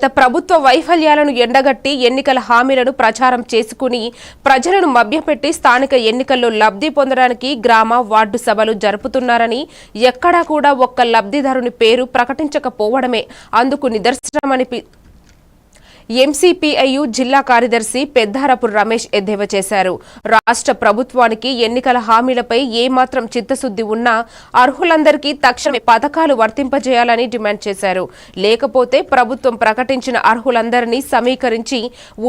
గత ప్రభుత్వ వైఫల్యాలను ఎండగట్టి ఎన్నికల హామీలను ప్రచారం చేసుకుని ప్రజలను మభ్యపెట్టి స్థానిక ఎన్నికల్లో లబ్ధి పొందడానికి గ్రామ వార్డు సభలు జరుపుతున్నారని ఎక్కడా కూడా ఒక్క లబ్ధిదారుని పేరు ప్రకటించకపోవడమే. అందుకు నిదర్శనమని ఎంసీపీఐయు జిల్లా కార్యదర్శి పెద్దారపు రమేష్ ఎద్దేవా చేశారు. రాష్ట్ర ప్రభుత్వానికి ఎన్నికల హామీలపై ఏమాత్రం చిత్తశుద్ది ఉన్నా అర్హులందరికీ తక్షణమే పథకాలు వర్తింపజేయాలని డిమాండ్ చేశారు. లేకపోతే ప్రభుత్వం ప్రకటించిన అర్హులందరినీ సమీకరించి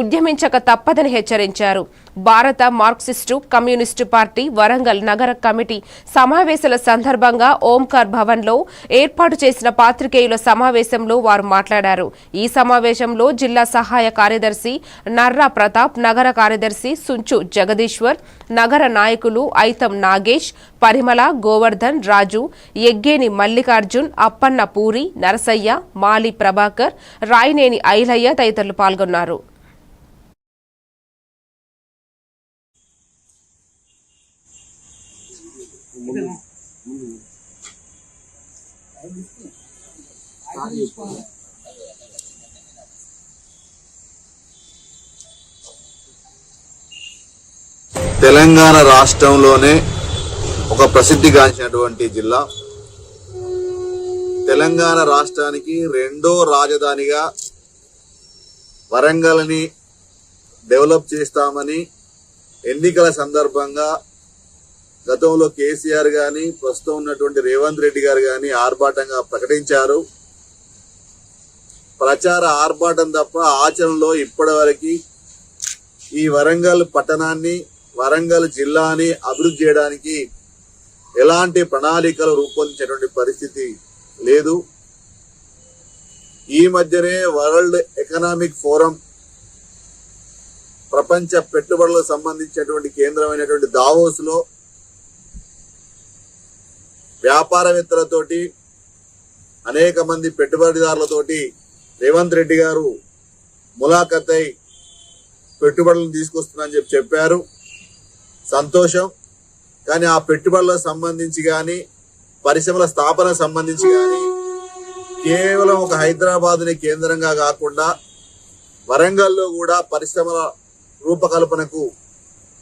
ఉద్యమించక తప్పదని హెచ్చరించారు. భారత మార్క్సిస్టు కమ్యూనిస్టు పార్టీ వరంగల్ నగర కమిటీ సమావేశాల సందర్భంగా ఓంకార్ భవన్లో ఏర్పాటు చేసిన పాత్రికేయుల సమావేశంలో వారు మాట్లాడారు. ఈ సమావేశంలో జిల్లా సహాయ కార్యదర్శి నర్రా ప్రతాప్ నగర కార్యదర్శి సుంచు జగదీశ్వర్ నగర నాయకులు ఐతం నాగేష్ పరిమళ గోవర్ధన్ రాజు ఎగ్గేని మల్లికార్జున్ అప్పన్న పూరి నరసయ్య మాలి ప్రభాకర్ రాయినేని ఐలయ్య తదితరులు పాల్గొన్నారు. తెలంగాణ రాష్ట్రంలోనే ఒక ప్రసిద్ధిగాంచినటువంటి జిల్లా. తెలంగాణ రాష్ట్రానికి రెండో రాజధానిగా వరంగల్ని డెవలప్ చేస్తామని ఎన్నికల సందర్భంగా గతంలో కేసీఆర్ గాని ప్రస్తుతం ఉన్నటువంటి రేవంత్ రెడ్డి గారు గాని ఆర్భాటంగా ప్రకటించారు. ప్రచార ఆర్భాటం తప్ప ఆచరణలో ఇప్పటివరకు ఈ వరంగల్ పట్టణాన్ని వరంగల్ జిల్లాని అభివృద్ధి చేయడానికి ఎలాంటి ప్రణాళికలు రూపొందించేటువంటి పరిస్థితి లేదు. ఈ మధ్యనే వరల్డ్ ఎకనామిక్ ఫోరం ప్రపంచ పెట్టుబడులకు సంబంధించినటువంటి కేంద్రమైనటువంటి దావోస్లో వ్యాపారవేత్తలతోటి అనేక మంది పెట్టుబడిదారులతోటి రేవంత్ రెడ్డి గారు ములాఖత్ అయి పెట్టుబడులను తీసుకొస్తున్నారని చెప్పి చెప్పారు. సంతోషం. కానీ ఆ పెట్టుబడులకు సంబంధించి కానీ పరిశ్రమల స్థాపన సంబంధించి కానీ కేవలం ఒక హైదరాబాద్ని కేంద్రంగా కాకుండా వరంగల్లో కూడా పరిశ్రమల రూపకల్పనకు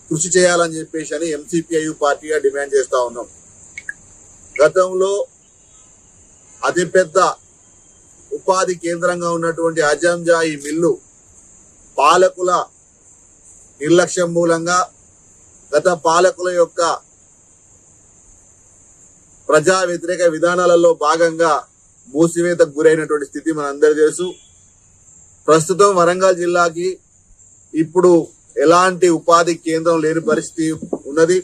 కృషి చేయాలని చెప్పేసి అని ఎంసీపీఐ పార్టీగా డిమాండ్ చేస్తూ ఉన్నాం. గతంలో అతిపెద్ద ఉపాధి కేంద్రంగా ఉన్నటువంటి అజంజా ఈ మిల్లు పాలకుల నిర్లక్ష్యం మూలంగా గత పాలకుల యొక్క ప్రజా వ్యతిరేక విధానాలలో భాగంగా మూసివేతకు గురైనటువంటి స్థితి మనందరి తెలుసు. ప్రస్తుతం వరంగల్ జిల్లాకి ఇప్పుడు ఎలాంటి ఉపాధి కేంద్రం లేని పరిస్థితి ఉన్నది.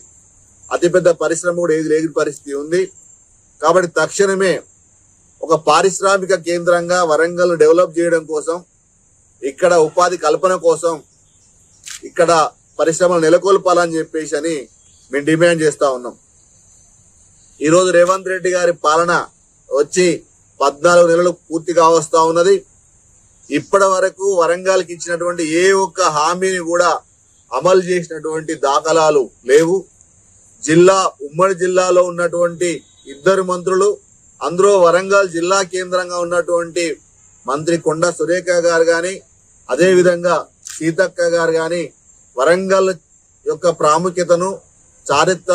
అతిపెద్ద పరిశ్రమ కూడా ఏది లేని పరిస్థితి ఉంది. కాబట్టి తక్షణమే ఒక పారిశ్రామిక కేంద్రంగా వరంగల్ డెవలప్ చేయడం కోసం ఇక్కడ ఉపాధి కల్పన కోసం ఇక్కడ పరిశ్రమలు నెలకొల్పాలని చెప్పేసి అని మేము డిమాండ్ చేస్తూ ఉన్నాం. ఈరోజు రేవంత్ రెడ్డి గారి పాలన వచ్చి పద్నాలుగు నెలలు పూర్తిగా వస్తూ ఉన్నది. ఇప్పటి వరకు వరంగల్కి ఇచ్చినటువంటి ఏ ఒక్క హామీని కూడా అమలు చేసినటువంటి దాఖలాలు లేవు. జిల్లా ఉమ్మడి జిల్లాలో ఉన్నటువంటి ఇద్దరు మంత్రులు అందులో వరంగల్ జిల్లా కేంద్రంగా ఉన్నటువంటి మంత్రి కొండ సురేఖ గారు గాని అదే విధంగా సీతక్క గారు కానీ వరంగల్ యొక్క ప్రాముఖ్యతను చారిత్ర